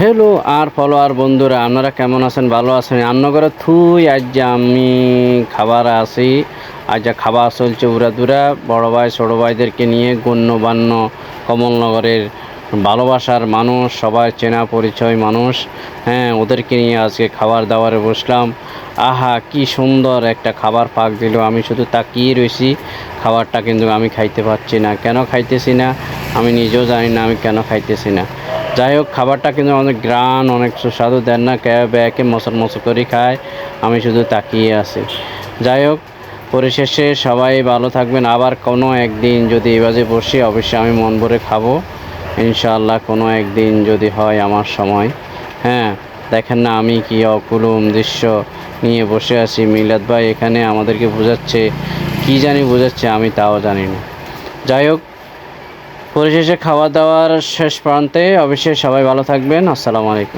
Hello আর follower বন্ধুরা, আপনারা কেমন আছেন? ভালো আছেন? রান্নাঘরে থুই, আজ যে আমি খাবার আসি আজ যা খাবার চলছে উড়াদুরা, বড় ভাই, ছোটো ভাইদেরকে নিয়ে গণ্যমান্য কমলনগরের ভালোবাসার মানুষ, সবাই চেনা পরিচয় মানুষ হ্যাঁ ওদেরকে নিয়ে আজকে খাবার দাবারে বসলাম। আহা, কি সুন্দর একটা খাবার পাক দিল। আমি শুধু তাকিয়ে রয়েছি খাবারটা কিন্তু আমি খাইতে পারছি না। কেন খাইতেছি না? আমি নিজেও জানি না আমি কেন খাইতেছি না। যাই হোক, খাবারটা কিন্তু অনেক গ্রান, অনেক সুস্বাদু, দেন না কে ব্যাকে মশর মশর করে খায়। আমি শুধু তাকিয়ে আছি। যাই হোক, পরিশেষে সবাই ভালো থাকবেন। আবার কোনো একদিন যদি এবাজে বসি, অবশ্যই আমি মন ভরে খাব। ইনশাআল্লাহ কোনো একদিন যদি হয় আমার সময়। হ্যাঁ দেখেন না আমি কি অকুলুম দৃশ্য নিয়ে বসে আছি। মিলাদ ভাই এখানে আমাদেরকে বোঝাচ্ছে, কি জানি বোঝাচ্ছে, আমি তাও জানি না। যাই হোক পরিশেষে খাওয়া দাওয়ার শেষ প্রান্তে অবশ্যই সবাই ভালো থাকবেন। আসসালামু আলাইকুম।